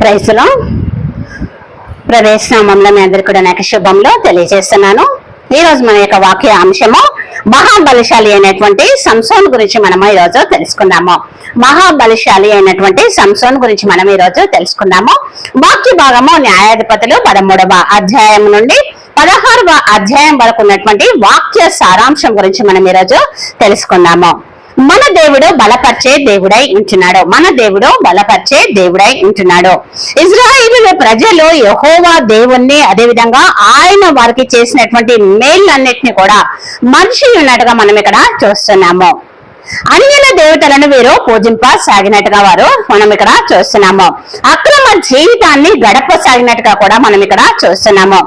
ప్రైస్లో ప్రవేశనామంలో మీ అందరికీ కూడా నాకు శుభంలో తెలియజేస్తున్నాను. ఈరోజు మన యొక్క వాక్య అంశము మహాబలశాలి అయినటువంటి సంసోన్ గురించి మనము ఈ రోజు తెలుసుకుందాము. మహాబలశాలి అయినటువంటి సంసోన్ గురించి మనం ఈ రోజు వాక్య భాగము న్యాయాధిపతులు పదమూడవ అధ్యాయం నుండి పదహారవ అధ్యాయం వరకు ఉన్నటువంటి వాక్య సారాంశం గురించి మనం ఈ రోజు తెలుసుకుందాము. మన దేవుడు బలపరిచే దేవుడై ఉంటున్నాడు. మన దేవుడు బలపరిచే దేవుడై ఉంటున్నాడు. ఇజ్రాయిల్ ప్రజలు యహోవా దేవుణ్ణి అదేవిధంగా ఆయన వారికి చేసినటువంటి మేళ్ళన్నిటిని కూడా మనిషి ఉన్నట్టుగా మనం ఇక్కడ చూస్తున్నాము. అన్యుల దేవతలను వీరు పూజింప సాగినట్టుగా వారు మనం ఇక్కడ చూస్తున్నాము. అక్రమ జీవితాన్ని గడప సాగినట్టుగా కూడా మనం ఇక్కడ చూస్తున్నాము.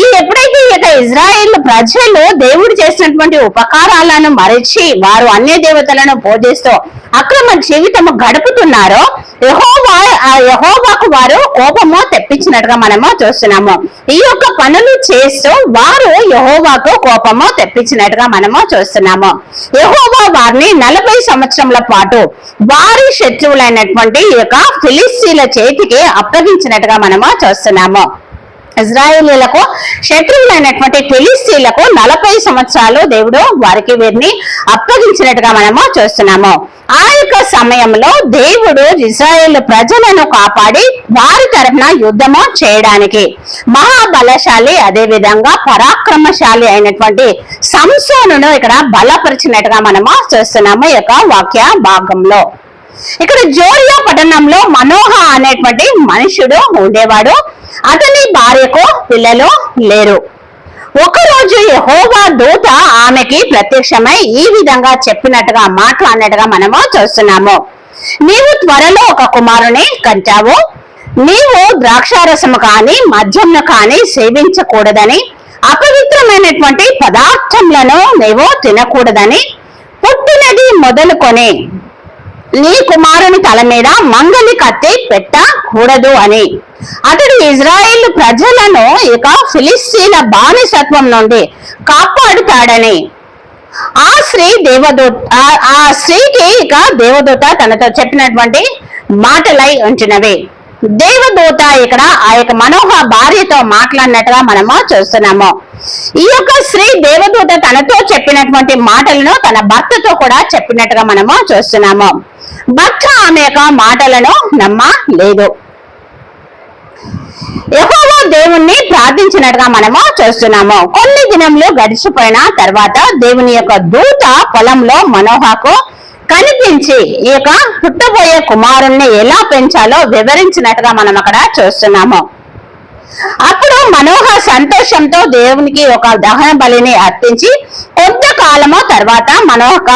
ఈ ఎప్పుడైతే ఈ యొక్క ఇజ్రాయేల్ ప్రజలు దేవుడు చేసినటువంటి ఉపకారాలను మరిచి వారు అన్య దేవతలను పూజిస్తూ అక్రమ జీవితము గడుపుతున్నారో యహోవా ఆ యహోవాకు వారు కోపము తెప్పించినట్టుగా మనము చూస్తున్నాము. ఈ యొక్క పనులు చేస్తూ వారు యహోవాకు కోపము తెప్పించినట్టుగా మనము చూస్తున్నాము. యహోవా వారిని నలభై సంవత్సరముల పాటు వారి శత్రువులైనటువంటి ఈ యొక్క ఫిలిస్తీన్ల చేతికి అప్పగించినట్టుగా మనము చూస్తున్నాము. ఇజ్రాయేలీలకు శత్రువులైనటువంటి ఫిలిస్తీన్లకు నలభై సంవత్సరాలు దేవుడు వారికి వీరిని అప్పగించినట్టుగా మనము చూస్తున్నాము. ఆ యొక్క సమయంలో దేవుడు ఇజ్రాయేల్ ప్రజలను కాపాడి వారి తరఫున యుద్ధము చేయడానికి మహాబలశాలి అదే విధంగా పరాక్రమశాలి అయినటువంటి సంసోను ఇక్కడ బలపరిచినట్టుగా మనము చూస్తున్నాము ఈ యొక్క వాక్య భాగంలో. ఇక్కడ జోరియా పట్టణంలో మనోహ అనేటువంటి మనుషుడు ఉండేవాడు. అతని భార్యకు పిల్లలు లేరు. ఒకరోజు యహోవా దూత ఆమెకి ప్రత్యక్షమై ఈ విధంగా చెప్పినట్టుగా మాట్లాడినట్టుగా మనము చూస్తున్నాము. నీవు త్వరలో ఒక కుమారుని కంటావు నీవు ద్రాక్షారసము కానీ మద్యంను కానీ సేవించకూడదని అపవిత్రమైనటువంటి పదార్థములను నీవు తినకూడదని పుట్టినది మొదలుకొని నీ కుమారుని తల మీద మంగలి కత్తి పెట్టకూడదు అని. అతడు ఇజ్రాయిల్ ప్రజలను ఇక ఫిలిస్తీన్ల బానిసత్వం నుండి కాపాడుతాడని. ఆ స్త్రీ దేవదూత ఆ- ఆ స్త్రీకి ఇక దేవదూత తనతో చెప్పినటువంటి మాటలై ఉంచినవి. దేవదూత ఇక్కడ ఆ యొక్క మనోహ భార్యతో మాట్లాడినట్టుగా మనము చూస్తున్నాము. ఈ యొక్క స్త్రీ దేవదూత తనతో చెప్పినటువంటి మాటలను తన భర్తతో కూడా చెప్పినట్టుగా మనము చూస్తున్నాము. భర్త ఆమె యొక్క మాటలను నమ్మలేదు లేదు. దేవుణ్ణి ప్రార్థించినట్టుగా మనము చూస్తున్నాము. కొన్ని దినములు గడిచిపోయిన తర్వాత దేవుని యొక్క దూత పొలంలో మనోహకు కనిపించి ఈ యొక్క పుట్టబోయే కుమారుణ్ణి ఎలా పెంచాలో వివరించినట్టుగా మనం అక్కడ చూస్తున్నాము. అప్పుడు మనోహ సంతోషంతో దేవునికి ఒక దహన బలిని అర్పించి కొంతకాలము తర్వాత మనోహ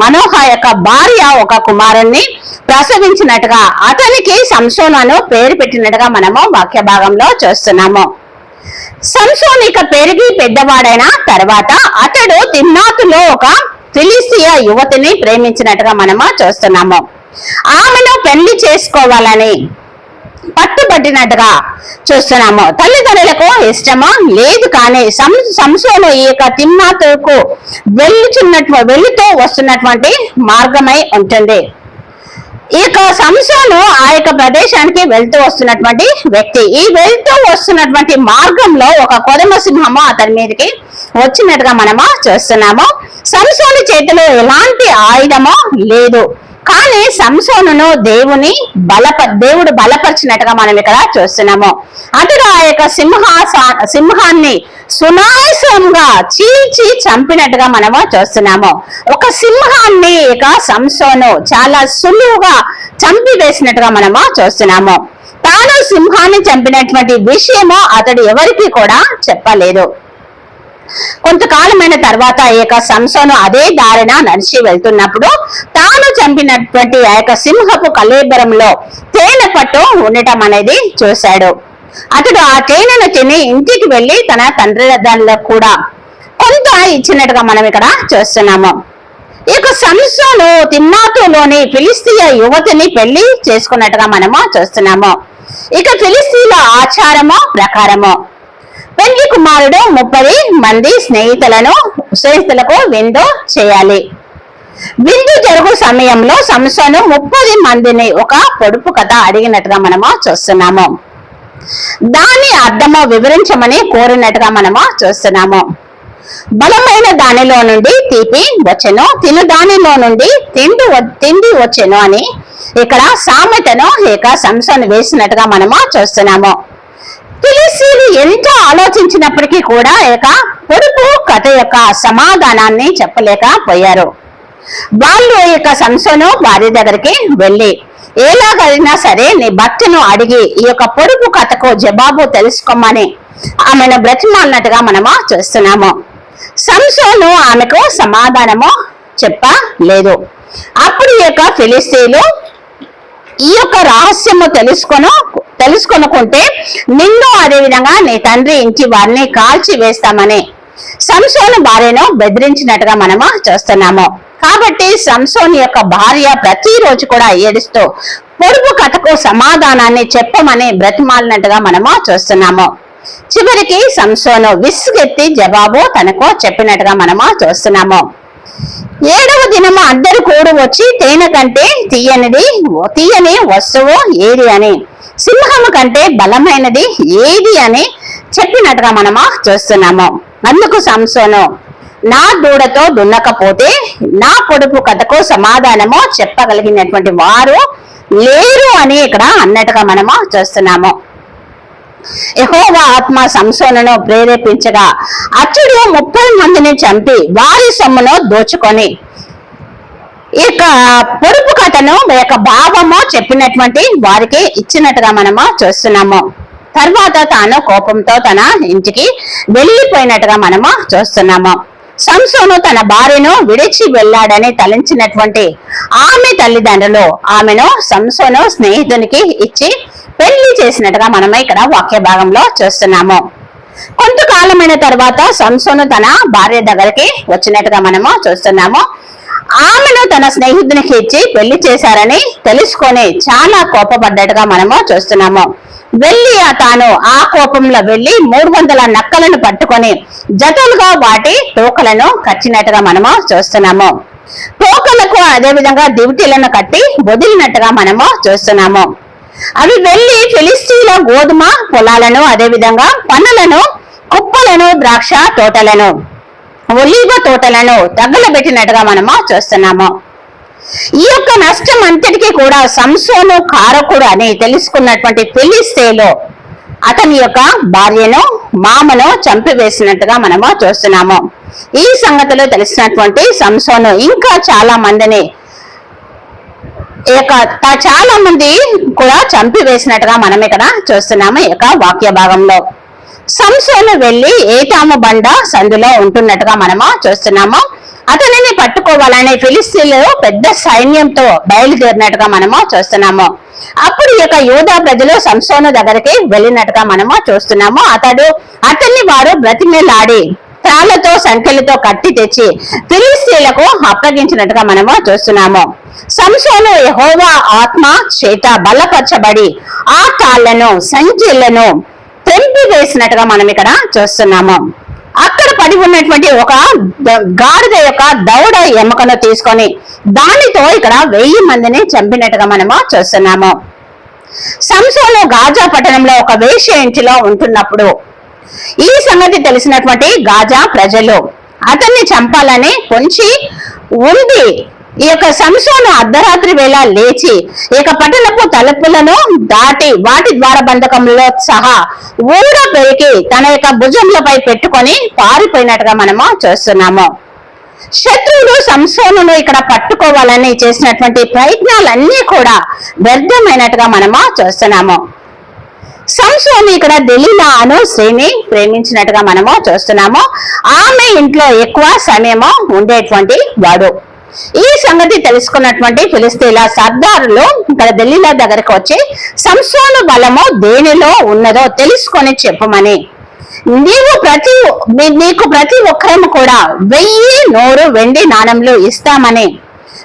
మనోహ యొక్క భార్య ఒక కుమారుణ్ణి ప్రసవించినట్టుగా అతనికి సంసోనను పేరు పెట్టినట్టుగా మనము వాక్య భాగంలో చూస్తున్నాము. సంసోనిక పెరిగి పెద్దవాడైన తర్వాత అతడు తిమ్నాతులో ఒక ఫిలిసియా యువతిని ప్రేమించినట్టుగా మనము చూస్తున్నాము. ఆమెను పెళ్ళి చేసుకోవాలని పట్టుబట్టినట్టుగా చూస్తున్నాము. తల్లిదండ్రులకు ఇష్టమా? లేదు కానీ సం సంసోను ఈ యొక్క తిమ్నాతుకు వెళ్ళుచున్నట్టు వెళ్తూ వస్తున్నటువంటి మార్గమై ఉంటుంది. ఈ యొక్క సంసోను ఆ యొక్క ప్రదేశానికి వెళ్తూ వస్తున్నటువంటి వ్యక్తి. ఈ వెళ్తూ వస్తున్నటువంటి మార్గంలో ఒక కొదమ సింహము అతని మీదకి వచ్చినట్టుగా మనము చూస్తున్నాము. సంసోని చేతిలో ఎలాంటి ఆయుధమో లేదు. కానీ సంసోనును దేవుని బలప దేవుడు బలపరిచినట్టుగా మనం ఇక్కడ చూస్తున్నాము. అతడు ఆ యొక్క సింహాసా సింహాన్ని సునాయసంగా చీల్చి చంపినట్టుగా మనము చూస్తున్నాము. ఒక సింహాన్ని ఇక సంసోను చాలా సులువుగా చంపి వేసినట్టుగా మనము చూస్తున్నాము. తాను సింహాన్ని చంపినటువంటి విషయము అతడు ఎవరికి కూడా చెప్పలేదు. కొంతకాలమైన తర్వాత ఆ యొక్క సంసోను అదే దారిన నడిచి వెళ్తున్నప్పుడు తాను చంపినటువంటి ఆ యొక్క సింహపు కలేబరంలో తేనె పట్టు ఉండటం అనేది చూశాడు. అతడు ఆ తేనెను తిని ఇంటికి వెళ్ళి తన తండ్రి దానిలో కూడా కొంత ఇచ్చినట్టుగా మనం ఇక్కడ చూస్తున్నాము. ఈ యొక్క సంసోను తిమ్నాతులోని ఫిలిస్తీయ యువతిని పెళ్ళి చేసుకున్నట్టుగా మనము చూస్తున్నాము. ఇక ఫిలిస్తీన్ల ఆచారము ప్రకారము పెళ్ళి కుమారుడు ముప్పది మంది స్నేహితులను స్నేహితులకు విందు చేయాలి. విందు జరుగు సమయంలో సంస్థను ముప్పది మందిని ఒక పొడుపు కథ అడిగినట్టుగా మనము చూస్తున్నాము. దాని అర్థము వివరించమని కోరినట్టుగా మనము చూస్తున్నాము. బలమైన దానిలో నుండి తీపి వచ్చెను తిను దానిలో నుండి తిండి వ- తిండి వచ్చెను అని ఇక్కడ సామెతను ఇక సంస్థను వేసినట్టుగా మనము చూస్తున్నాము. ఫిలిస్తీన్లు ఎంత ఆలోచించినప్పటికీ కూడా యొక్క పొడుపు కథ యొక్క సమాధానాన్ని చెప్పలేకపోయారు. వాళ్ళు యొక్క సంసోను వారి దగ్గరికి వెళ్ళి ఎలాగైనా సరే నీ భర్తను అడిగి ఈ యొక్క పొడుపు కథకు జవాబు తెలుసుకోమని ఆమెను బ్రతిమాలినట్టుగా మనము చూస్తున్నాము. సంసోను ఆమెకు సమాధానము చెప్పలేదు. అప్పుడు యొక్క ఫిలిస్తీన్లు ఈ యొక్క రహస్యము తెలుసుకొను తెలుసుకొనుకుంటే నిన్ను అదే విధంగా నీ తండ్రి ఇంటి వారిని కాల్చి వేస్తామని సంసోను భార్యను బెదిరించినట్టుగా మనము చూస్తున్నాము. కాబట్టి సంసోన్ యొక్క భార్య ప్రతిరోజు కూడా ఏడుస్తూ పొడుపు కథకు సమాధానాన్ని చెప్పమని బ్రతిమాలినట్టుగా మనము చూస్తున్నాము. చివరికి సంసోను విసుగెత్తి జవాబు తనకు చెప్పినట్టుగా మనము చూస్తున్నాము. ఏడవ దినము అందరు కోడు వచ్చి తేనె కంటే తీయనిది తీయని వస్తువు ఏది అని. సింహము కంటే బలమైనది ఏది అని చెప్పినట్టుగా మనము చూస్తున్నాము. అందుకు సంసోను నా దూడతో దున్నకపోతే నా పొడుపు కథకు సమాధానము చెప్పగలిగినటువంటి వారు లేరు అని ఇక్కడ అన్నట్టుగా మనము చూస్తున్నాము. యహోవా ఆత్మ సంసోనను ప్రేరేపించగా అచ్చుడు ముప్పై మందిని చంపి వారి సొమ్మును దోచుకొని ఇక పొరుపు కథను యొక్క భావము చెప్పినటువంటి వారికి ఇచ్చినట్టుగా మనము చూస్తున్నాము. తర్వాత తాను కోపంతో తన ఇంటికి వెళ్ళిపోయినట్టుగా మనము చూస్తున్నాము. సంసోను తన భార్యను విడిచి వెళ్ళాడని తలించినటువంటి ఆమె తల్లిదండ్రులు ఆమెను సంసోను స్నేహితునికి ఇచ్చి పెళ్ళి చేసినట్టుగా మనము ఇక్కడ వాక్య భాగంలో చూస్తున్నాము. కొంతకాలమైన తర్వాత సంసోను తన భార్య దగ్గరికి వచ్చినట్టుగా మనము చూస్తున్నాము. ఆమెను తన స్నేహితునికి ఇచ్చి పెళ్ళి చేశారని తెలుసుకొని చాలా కోపపడ్డట్టుగా మనము చూస్తున్నాము. వెళ్ళి తాను ఆ కోపంలో వెళ్ళి మూడు వందల నక్కలను పట్టుకొని జతలుగా వాటి తోకలను కచ్చినట్టుగా మనము చూస్తున్నాము. తోకలకు అదే విధంగా దివిటీలను కట్టి వదిలినట్టుగా మనము చూస్తున్నాము. అవి వెళ్ళి ఫిలిస్తీన్ల గోధుమ పొలాలను అదే విధంగా పనులను కుప్పలను ద్రాక్ష తోటలను ఒలీవ తోటలను తగలబెట్టినట్టుగా మనము చూస్తున్నాము. ఈ యొక్క నష్టం అంతటికీ కూడా సంసోను కారకుడు అని తెలుసుకున్నటువంటి ఫిలిస్తీన్లు అతని యొక్క భార్యను మామను చంపివేసినట్టుగా మనము చూస్తున్నాము. ఈ సంగతిలో తెలిసినటువంటి సంసోను ఇంకా చాలా మందిని చాలా మంది కూడా చంపివేసినట్టుగా మనం ఇక్కడ చూస్తున్నాము ఈ యొక్క వాక్య భాగంలో. సంసోను వెళ్ళి ఏతాము బండ సందులో ఉంటున్నట్టుగా మనము చూస్తున్నాము. అతనిని పట్టుకోవాలని ఫిలిస్తీన్లు పెద్ద సైన్యంతో బయలుదేరినట్టుగా మనము చూస్తున్నాము. అప్పుడు యొక్క యూదా ప్రజలు సంసోను దగ్గరికి వెళ్ళినట్టుగా మనము చూస్తున్నాము. అతడు అతన్ని వారు బ్రతిమేలాడి త్రాళ్ళతో సంఖ్యలతో కట్టి తెచ్చి ఫిలిస్తీన్లకు అప్పగించినట్టుగా మనము చూస్తున్నాము. సంసోను యహోవా ఆత్మ చేత బలపరచబడి ఆ కాళ్ళను సంఖ్యలను తెంపి వేసినట్టుగా మనం ఇక్కడ చూస్తున్నాము. అక్కడ పడి ఉన్నటువంటి ఒక గాడిద యొక్క దౌడ ఎముకను తీసుకొని దానితో ఇక్కడ వెయ్యి మందిని చంపినట్టుగా మనము చూస్తున్నాము. సంసోను గాజా పట్టణంలో ఒక వేష ఇంటిలో ఉంటున్నప్పుడు ఈ సంగతి తెలిసినటువంటి గాజా ప్రజలు అతన్ని చంపాలని పొంచి ఉంది ఈ యొక్క సంసోను అర్ధరాత్రి వేళ లేచి ఈ యొక్క పట్టణపు తలుపులను దాటి వాటి ద్వార బంధకంలో సహా ఊర పెరికి తన యొక్క భుజంలపై పెట్టుకొని పారిపోయినట్టుగా మనము చూస్తున్నాము. శత్రువులు సంసోనును ఇక్కడ పట్టుకోవాలని చేసినటువంటి ప్రయత్నాలన్నీ కూడా వ్యర్థమైనట్టుగా మనము చూస్తున్నాము. సంసోమి ఇక్కడ దెలీలా అను స్త్రీని ప్రేమించినట్టుగా మనము చూస్తున్నాము. ఆమె ఇంట్లో ఎక్కువ సమయము ఉండేటువంటి వాడు. ఈ సంగతి తెలుసుకున్నటువంటి ఫిలిస్తీన్ల సర్దారులు ఇక్కడ దెలీలా దగ్గరకు వచ్చి సంసోను బలము దేనిలో ఉన్నదో తెలుసుకొని చెప్పమని. నీవు ప్రతి నీకు ప్రతి ఒక్కరము కూడా వెయ్యి నూరు వెండి నాణంలు ఇస్తామని.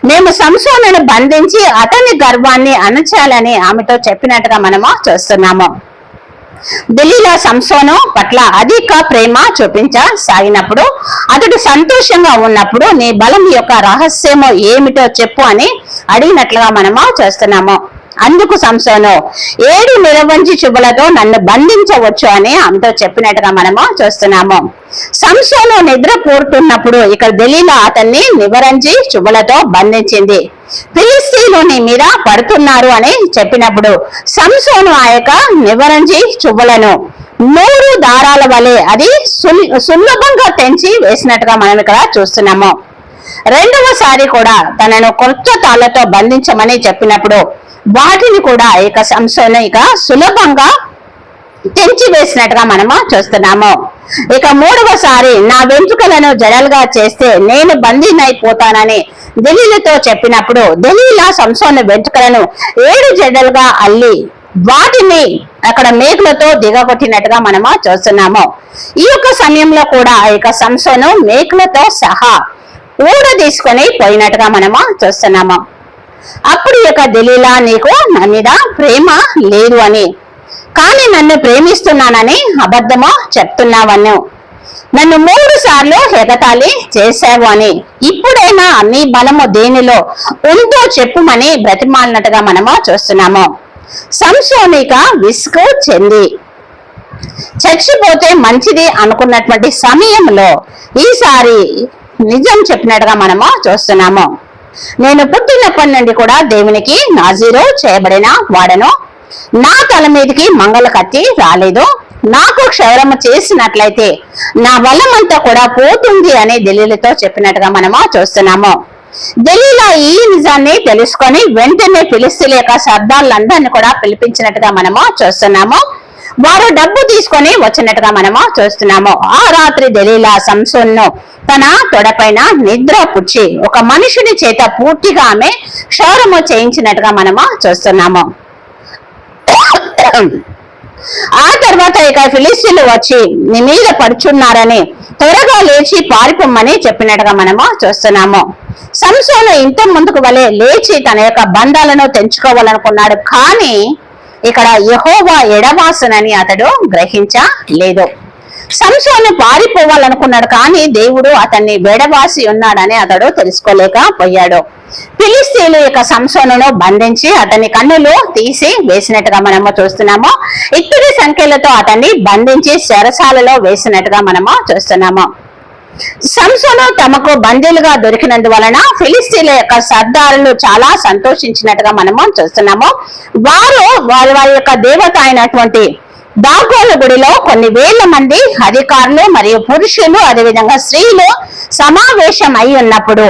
మేము సంసోమును బంధించి అతని గర్వాన్ని అణచాలని ఆమెతో చెప్పినట్టుగా మనము చూస్తున్నాము. ఢిల్లీలో సంసోను పట్ల అధిక ప్రేమ చూపించసాగినప్పుడు అతడు సంతోషంగా ఉన్నప్పుడు నీ బలం యొక్క రహస్యము ఏమిటో చెప్పు అని అడిగినట్లుగా మనము చేస్తున్నాము. అందుకు సంసోను ఏడు నిరవంచి చుబులతో నన్ను బంధించవచ్చు అని ఆమెతో చెప్పినట్టుగా మనము చూస్తున్నాము. సంసోను నిద్ర పూర్తున్నప్పుడు ఇక్కడ ఢిల్లీలో అతన్ని నివరంచి చుబులతో బంధించింది. ఫిలిస్తీన్లు నీ మీద పడుతున్నారు అని చెప్పినప్పుడు సంసోను ఆ యొక్క నివరంజి చువ్వలను నూరు దారాల వలె అది సుల్- సులభంగా తెంచి వేసినట్టుగా మనం ఇక్కడ చూస్తున్నాము. రెండవసారి కూడా తనను కొత్త తాళ్ళతో బంధించమని చెప్పినప్పుడు వాటిని కూడా ఇక సంశయం ఇక సులభంగా తెంచి వేసినట్టుగా మనము చూస్తున్నాము. ఇక మూడవసారి నా వెంట్రుకలను జడలుగా చేస్తే నేను బందీనైపోతానని దిలీలతో చెప్పినప్పుడు ఢిల్లీలా సంసోను వెంట్రుకలను ఏడు జడలుగా అల్లి వాటిని అక్కడ మేకులతో దిగగొట్టినట్టుగా మనము చూస్తున్నాము. ఈ యొక్క సమయంలో కూడా ఆ యొక్క సంసోను మేకులతో సహా ఊడ తీసుకొని పోయినట్టుగా మనము చూస్తున్నాము. అప్పుడు యొక్క ఢిల్లీలా నీకు నా మీద ప్రేమ లేదు అని. కానీ నన్ను ప్రేమిస్తున్నానని అబద్ధమో చెప్తున్నావన్ను నన్ను మూడు సార్లు ఎగతాళి చేశావు అని. ఇప్పుడైనా నీ బలము దేనిలో ఉందో చెప్పుమని బ్రతిమాలినట్టుగా మనము చూస్తున్నాము. సంశోమిక విసుగు చెంది. చచ్చిపోతే మంచిది అనుకున్నటువంటి సమయంలో ఈసారి నిజం చెప్పినట్టుగా మనము చూస్తున్నాము. నేను పుట్టినప్పటి నుండి కూడా దేవునికి నాజీరు చేయబడిన వాడను. నా తల మీదకి మంగళ కత్తి రాలేదు. నాకు క్షవరము చేసినట్లయితే నా బలమంతా కూడా పోతుంది అని ఢిల్లీలతో చెప్పినట్టుగా మనము చూస్తున్నాము. ఢిల్లీలో ఈ నిజాన్ని తెలుసుకొని వెంటనే ఫిలిస్తీన్ల యొక్క శబ్దాలందరినీ కూడా పిలిపించినట్టుగా మనము చూస్తున్నాము. వారు డబ్బు తీసుకొని వచ్చినట్టుగా మనము చూస్తున్నాము. ఆ రాత్రి ఢిల్లీలో సంసోన్ను తన తొడపైన నిద్ర పుచ్చి ఒక మనుషుని చేత పూర్తిగా ఆమె క్షౌరము చేయించినట్టుగా మనము చూస్తున్నాము. ఆ తర్వాత ఇక ఫిలిస్తీన్లు వచ్చి నీ మీద పడుచున్నారని త్వరగా లేచి పారిపోమ్మని చెప్పినట్టుగా మనము చూస్తున్నాము. సంసోను ఇంత ముందుకు వలె లేచి తన యొక్క బంధాలను తెంచుకోవాలనుకున్నాడు. కానీ ఇక్కడ యహోవా ఎడవాసనని అతడు గ్రహించలేదు. సంసోను పారిపోవాలనుకున్నాడు కానీ దేవుడు అతన్ని వెడవాసి ఉన్నాడని అతడు తెలుసుకోలేకపోయాడు. ఫిలిస్తీన్లు యొక్క సంసోనును బంధించి అతని కన్నులు తీసి వేసినట్టుగా మనము చూస్తున్నాము. ఇత్తడి సంఖ్యలతో అతన్ని బంధించి చెరసాలలో వేసినట్టుగా మనము చూస్తున్నాము. సంసోను తమకు బందీలుగా దొరికినందువలన ఫిలిస్తీన్ల యొక్క సర్దారులు చాలా సంతోషించినట్టుగా మనము చూస్తున్నాము. వారు వారి వారి యొక్క దేవత అయినటువంటి దాగోల గుడిలో కొన్ని వేల మంది అధికారులు మరియు పురుషులు అదేవిధంగా స్త్రీలు సమావేశం అయి ఉన్నప్పుడు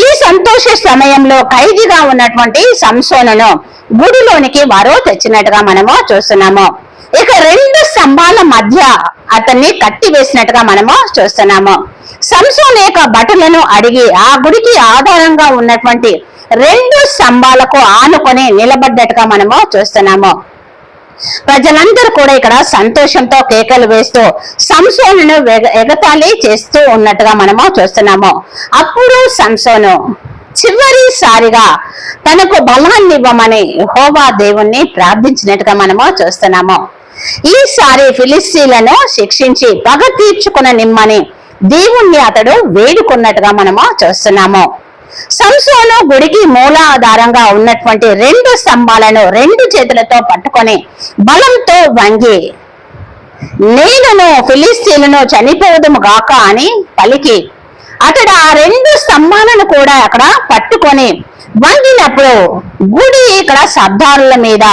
ఈ సంతోష సమయంలో ఖైదీగా ఉన్నటువంటి సంసోనును గుడిలోనికి వారు తెచ్చినట్టుగా మనము చూస్తున్నాము. ఇక రెండు స్తంభాల మధ్య అతన్ని కట్టి వేసినట్టుగా మనము చూస్తున్నాము. సంసోన్ యొక్క బట్టలను అడిగి ఆ గుడికి ఆధారంగా ఉన్నటువంటి రెండు స్తంభాలకు ఆనుకొని నిలబడ్డట్టుగా మనము చూస్తున్నాము. ప్రజలందరూ కూడా ఇక్కడ సంతోషంతో కేకలు వేస్తూ సంసోను ఎగతాళి చేస్తూ ఉన్నట్టుగా మనము చూస్తున్నాము. అప్పుడు సంసోను చివరిసారిగా తనకు బలాన్ని ఇవ్వమని హోవా దేవుణ్ణి ప్రార్థించినట్టుగా మనము చూస్తున్నాము. ఈసారి ఫిలిస్తీన్లను శిక్షించి పగ తీర్చుకున్న నిమ్మని దేవుణ్ణి అతడు వేడుకున్నట్టుగా మనము చూస్తున్నాము. సంసోను గుడికి మూలాధారంగా ఉన్నటువంటి రెండు స్తంభాలను రెండు చేతులతో పట్టుకొని బలంతో వంగి నేనును ఫిలిస్తీన్లను చనిపోదుము గాక అని పలికి అతడు ఆ రెండు స్తంభాలను కూడా అక్కడ పట్టుకొని వంగినప్పుడు గుడి ఇక్కడ శబ్దాల మీద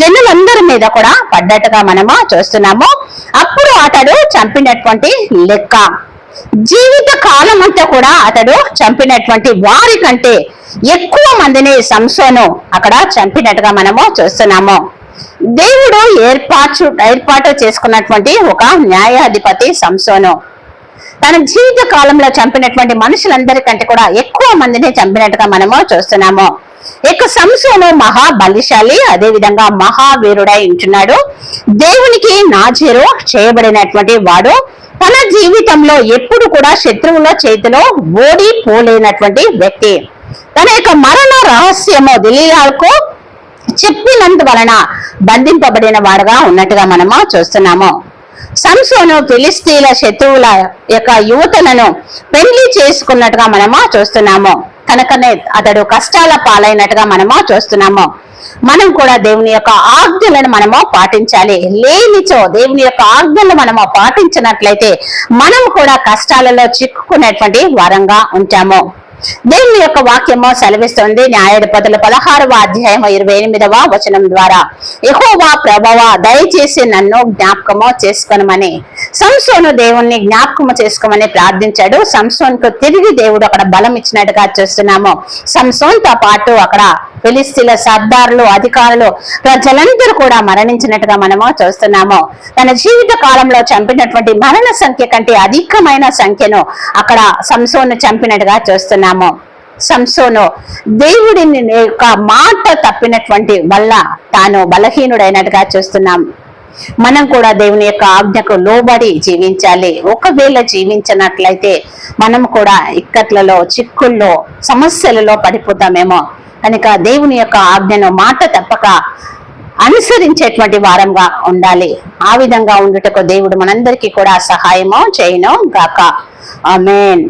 జనులందరి మీద కూడా పడ్డట్టుగా మనము చూస్తున్నాము. అప్పుడు అతడు చంపినటువంటి లెక్క. జీవిత కాలం అంతా కూడా అతడు చంపినటువంటి వారి కంటే ఎక్కువ మందిని సంసోను అక్కడ చంపినట్టుగా మనము చూస్తున్నాము. దేవుడు ఏర్పాటు ఏర్పాటు చేసుకున్నటువంటి ఒక న్యాయాధిపతి సంసోను. తన జీవిత కాలంలో చంపినటువంటి మనుషులందరికంటే కూడా ఎక్కువ మందిని చంపినట్టుగా మనము చూస్తున్నాము. ఇక సంశయము మహా బలిశాలి అదే విధంగా మహావీరుడై ఉంటున్నాడు. దేవునికి నాజీరు చేయబడినటువంటి వాడు. తన జీవితంలో ఎప్పుడు కూడా శత్రువుల చేతిలో ఓడిపోలేనటువంటి వ్యక్తి. తన యొక్క మరణ రహస్యము దిలీలాలకు చెప్పినందువలన బంధింపబడిన వాడుగా ఉన్నట్టుగా మనము చూస్తున్నాము. సంసోను ఫిలిస్తీన్ల శత్రువుల యొక్క యువతలను పెళ్ళి చేసుకున్నట్టుగా మనము చూస్తున్నాము. కనుకనే అతడు కష్టాల పాలైనట్టుగా మనము చూస్తున్నాము. మనం కూడా దేవుని యొక్క ఆజ్ఞలను మనము పాటించాలి. లేనిచో దేవుని యొక్క ఆజ్ఞలు మనము పాటించినట్లయితే మనం కూడా కష్టాలలో చిక్కుకునేటువంటి వారంగా ఉంటాము. దేవుని యొక్క వాక్యము సెలవిస్తుంది. న్యాయాధిపతుల పదహారవ అధ్యాయం ఇరవై ఎనిమిదవ వచనం ద్వారా. ఎహోవా ప్రభవ దయచేసి నన్ను జ్ఞాపకము చేసుకోనమని. సంసోను దేవుణ్ణి జ్ఞాపకము చేసుకోమని ప్రార్థించాడు. సంసోన్కు తిరిగి దేవుడు అక్కడ బలం ఇచ్చినట్టుగా చూస్తున్నాము. సంసోన్తో పాటు అక్కడ ఫిలిస్తీన్ల సర్దారులు అధికారులు ప్రజలందరూ కూడా మరణించినట్టుగా మనము చూస్తున్నాము. తన జీవిత కాలంలో చంపినటువంటి మరణ సంఖ్య కంటే అధికమైన సంఖ్యను అక్కడ సంసోను చంపినట్టుగా చూస్తున్నాము. సంసోను దేవుడిని యొక్క మాట తప్పినటువంటి వల్ల తాను బలహీనుడైనట్టుగా చూస్తున్నాం. మనం కూడా దేవుని యొక్క ఆజ్ఞకు లోబడి జీవించాలి. ఒకవేళ జీవించినట్లయితే మనం కూడా ఇక్కట్లలో చిక్కుల్లో సమస్యలలో పడిపోతామేమో. కనుక దేవుని యొక్క ఆజ్ఞను మాట తప్పక అనుసరించేటువంటి వారంగా ఉండాలి. ఆ విధంగా ఉండుటకు దేవుడు మనందరికీ కూడా సహాయము చేయను గాక. ఆమెన్.